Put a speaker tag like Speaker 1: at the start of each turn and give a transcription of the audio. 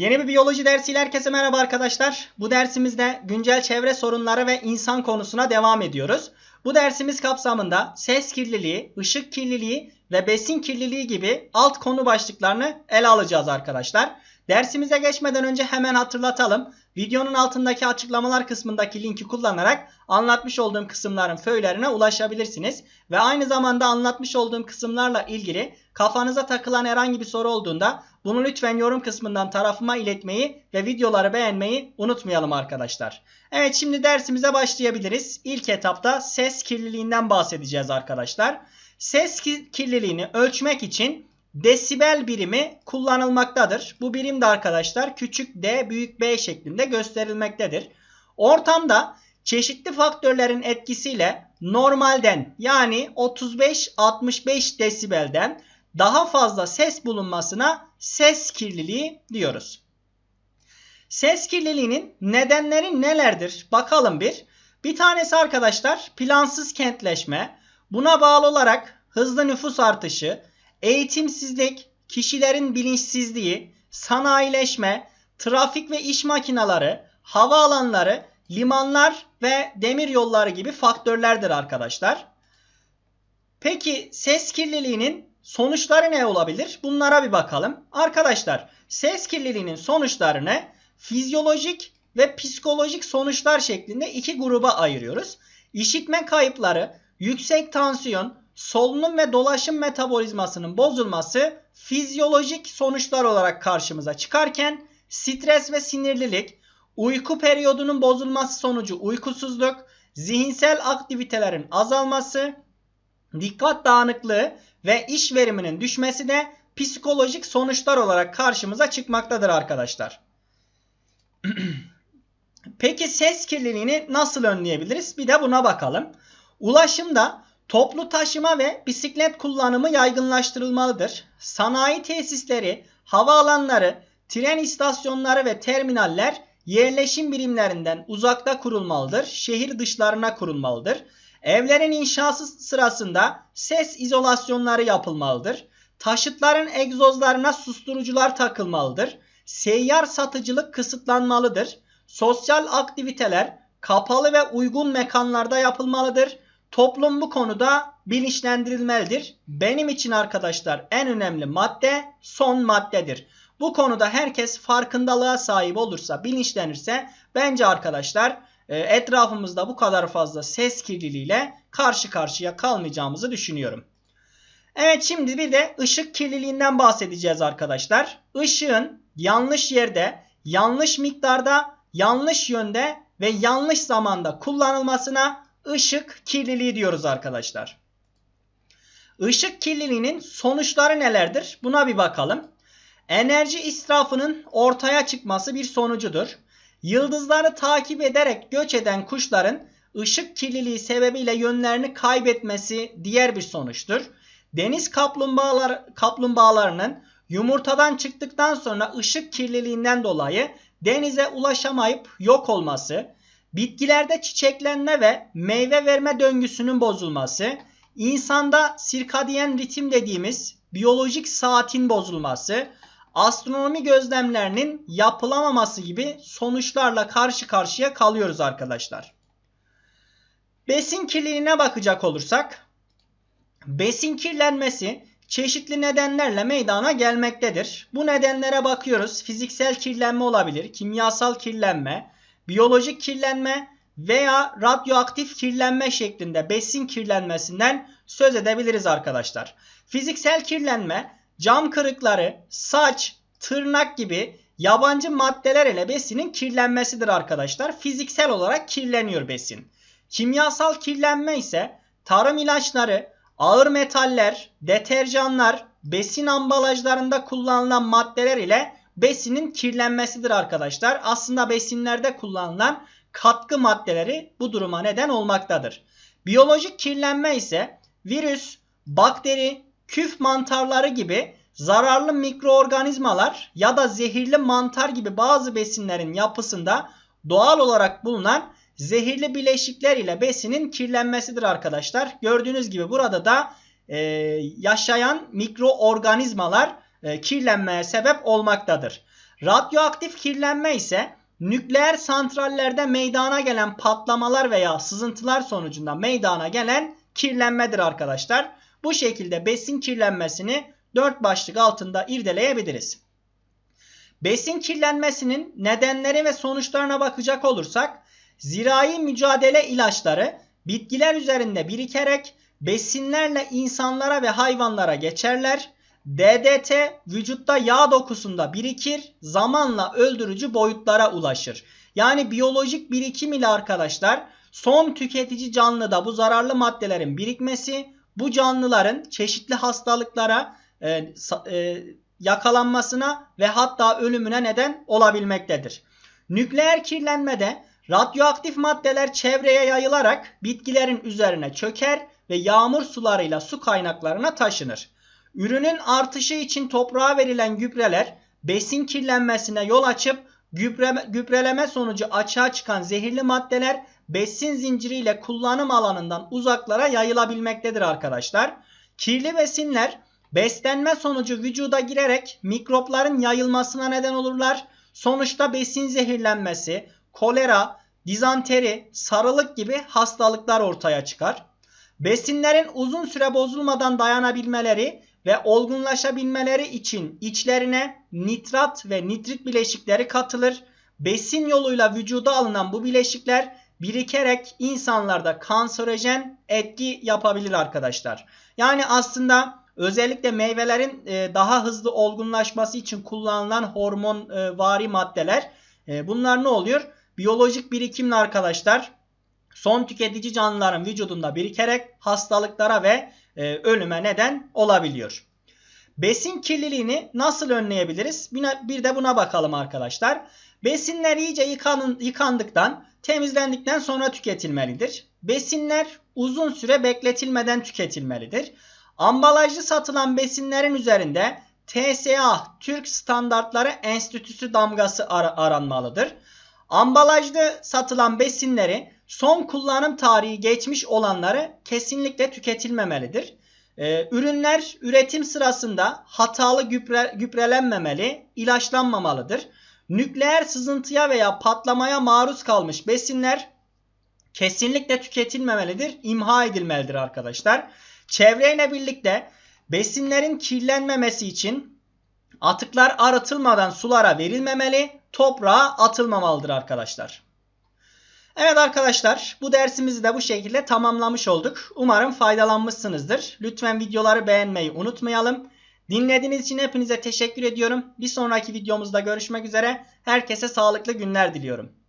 Speaker 1: Yeni bir biyoloji dersiyle herkese merhaba arkadaşlar. Bu dersimizde güncel çevre sorunları ve insan konusuna devam ediyoruz. Bu dersimiz kapsamında ses kirliliği, ışık kirliliği ve besin kirliliği gibi alt konu başlıklarını ele alacağız arkadaşlar. Dersimize geçmeden önce hemen hatırlatalım. Videonun altındaki açıklamalar kısmındaki linki kullanarak anlatmış olduğum kısımların föylerine ulaşabilirsiniz. Ve aynı zamanda anlatmış olduğum kısımlarla ilgili kafanıza takılan herhangi bir soru olduğunda bunu lütfen yorum kısmından tarafıma iletmeyi ve videoları beğenmeyi unutmayalım arkadaşlar. Evet şimdi dersimize başlayabiliriz. İlk etapta ses kirliliğinden bahsedeceğiz arkadaşlar. Ses kirliliğini ölçmek için desibel birimi kullanılmaktadır. Bu birim de arkadaşlar küçük d büyük b şeklinde gösterilmektedir. Ortamda çeşitli faktörlerin etkisiyle normalden yani 35-65 desibelden daha fazla ses bulunmasına ses kirliliği diyoruz. Ses kirliliğinin nedenleri nelerdir? Bakalım bir. Bir tanesi arkadaşlar plansız kentleşme. Buna bağlı olarak hızlı nüfus artışı, eğitimsizlik, kişilerin bilinçsizliği, sanayileşme, trafik ve iş makineleri, havaalanları, limanlar ve demir yolları gibi faktörlerdir arkadaşlar. Peki ses kirliliğinin sonuçları ne olabilir? Bunlara bir bakalım. Arkadaşlar ses kirliliğinin sonuçlarını fizyolojik ve psikolojik sonuçlar şeklinde iki gruba ayırıyoruz. İşitme kayıpları, yüksek tansiyon, solunum ve dolaşım metabolizmasının bozulması fizyolojik sonuçlar olarak karşımıza çıkarken stres ve sinirlilik, uyku periyodunun bozulması sonucu uykusuzluk, zihinsel aktivitelerin azalması, dikkat dağınıklığı ve iş veriminin düşmesi de psikolojik sonuçlar olarak karşımıza çıkmaktadır arkadaşlar. Peki ses kirliliğini nasıl önleyebiliriz? Bir de buna bakalım. Ulaşımda toplu taşıma ve bisiklet kullanımı yaygınlaştırılmalıdır. Sanayi tesisleri, havaalanları, tren istasyonları ve terminaller yerleşim birimlerinden uzakta kurulmalıdır. Şehir dışlarına kurulmalıdır. Evlerin inşası sırasında ses izolasyonları yapılmalıdır. Taşıtların egzozlarına susturucular takılmalıdır. Seyyar satıcılık kısıtlanmalıdır. Sosyal aktiviteler kapalı ve uygun mekanlarda yapılmalıdır. Toplum bu konuda bilinçlendirilmelidir. Benim için arkadaşlar en önemli madde son maddedir. Bu konuda herkes farkındalığa sahip olursa, bilinçlenirse bence arkadaşlar e, etrafımızda bu kadar fazla ses kirliliğiyle karşı karşıya kalmayacağımızı düşünüyorum. Evet şimdi bir de ışık kirliliğinden bahsedeceğiz arkadaşlar. Işığın yanlış yerde, yanlış miktarda, yanlış yönde ve yanlış zamanda kullanılmasına ışık kirliliği diyoruz arkadaşlar. Işık kirliliğinin sonuçları nelerdir? Buna bir bakalım. Enerji israfının ortaya çıkması bir sonucudur. Yıldızları takip ederek göç eden kuşların ışık kirliliği sebebiyle yönlerini kaybetmesi diğer bir sonuçtur. Deniz kaplumbağalar, kaplumbağalarının yumurtadan çıktıktan sonra ışık kirliliğinden dolayı denize ulaşamayıp yok olması, bitkilerde çiçeklenme ve meyve verme döngüsünün bozulması, insanda sirkadiyen ritim dediğimiz biyolojik saatin bozulması, astronomi gözlemlerinin yapılamaması gibi sonuçlarla karşı karşıya kalıyoruz arkadaşlar. Besin kirliliğine bakacak olursak besin kirlenmesi çeşitli nedenlerle meydana gelmektedir. Bu nedenlere bakıyoruz. Fiziksel kirlenme olabilir, kimyasal kirlenme, biyolojik kirlenme veya radyoaktif kirlenme şeklinde besin kirlenmesinden söz edebiliriz arkadaşlar. Fiziksel kirlenme cam kırıkları, saç, tırnak gibi yabancı maddeler ile besinin kirlenmesidir arkadaşlar. Fiziksel olarak kirleniyor besin. Kimyasal kirlenme ise tarım ilaçları, ağır metaller, deterjanlar, besin ambalajlarında kullanılan maddeler ile besinin kirlenmesidir arkadaşlar. Aslında besinlerde kullanılan katkı maddeleri bu duruma neden olmaktadır. Biyolojik kirlenme ise virüs, bakteri, küf mantarları gibi zararlı mikroorganizmalar ya da zehirli mantar gibi bazı besinlerin yapısında doğal olarak bulunan zehirli bileşikler ile besinin kirlenmesidir arkadaşlar. Gördüğünüz gibi burada da e, yaşayan mikroorganizmalar kirlenmeye sebep olmaktadır. Radyoaktif kirlenme ise nükleer santrallerde meydana gelen patlamalar veya sızıntılar sonucunda meydana gelen kirlenmedir arkadaşlar. Bu şekilde besin kirlenmesini dört başlık altında irdeleyebiliriz. Besin kirlenmesinin nedenleri ve sonuçlarına bakacak olursak zirai mücadele ilaçları bitkiler üzerinde birikerek besinlerle insanlara ve hayvanlara geçerler. DDT vücutta yağ dokusunda birikir, zamanla öldürücü boyutlara ulaşır. Yani biyolojik birikim ile arkadaşlar son tüketici canlıda bu zararlı maddelerin birikmesi bu canlıların çeşitli hastalıklara e, e, yakalanmasına ve hatta ölümüne neden olabilmektedir. Nükleer kirlenmede radyoaktif maddeler çevreye yayılarak bitkilerin üzerine çöker ve yağmur sularıyla su kaynaklarına taşınır. Ürünün artışı için toprağa verilen gübreler besin kirlenmesine yol açıp gübre, gübreleme sonucu açığa çıkan zehirli maddeler besin zinciriyle kullanım alanından uzaklara yayılabilmektedir arkadaşlar. Kirli besinler beslenme sonucu vücuda girerek mikropların yayılmasına neden olurlar. Sonuçta besin zehirlenmesi, kolera, dizanteri, sarılık gibi hastalıklar ortaya çıkar. Besinlerin uzun süre bozulmadan dayanabilmeleri ve olgunlaşabilmeleri için içlerine nitrat ve nitrit bileşikleri katılır. Besin yoluyla vücuda alınan bu bileşikler birikerek insanlarda kanserojen etki yapabilir arkadaşlar. Yani aslında özellikle meyvelerin e, daha hızlı olgunlaşması için kullanılan hormon e, vari maddeler e, bunlar ne oluyor? Biyolojik birikimle arkadaşlar son tüketici canlıların vücudunda birikerek hastalıklara ve ölüme neden olabiliyor. Besin kirliliğini nasıl önleyebiliriz? Bir de buna bakalım arkadaşlar. Besinler iyice yıkanın, yıkandıktan, temizlendikten sonra tüketilmelidir. Besinler uzun süre bekletilmeden tüketilmelidir. Ambalajlı satılan besinlerin üzerinde TSA Türk Standartları Enstitüsü damgası ar aranmalıdır. Ambalajlı satılan besinleri son kullanım tarihi geçmiş olanları kesinlikle tüketilmemelidir. Ee, ürünler üretim sırasında hatalı gübre, gübrelenmemeli, ilaçlanmamalıdır. Nükleer sızıntıya veya patlamaya maruz kalmış besinler kesinlikle tüketilmemelidir, imha edilmelidir arkadaşlar. Çevreyle birlikte besinlerin kirlenmemesi için atıklar arıtılmadan sulara verilmemeli, toprağa atılmamalıdır arkadaşlar. Evet arkadaşlar bu dersimizi de bu şekilde tamamlamış olduk. Umarım faydalanmışsınızdır. Lütfen videoları beğenmeyi unutmayalım. Dinlediğiniz için hepinize teşekkür ediyorum. Bir sonraki videomuzda görüşmek üzere. Herkese sağlıklı günler diliyorum.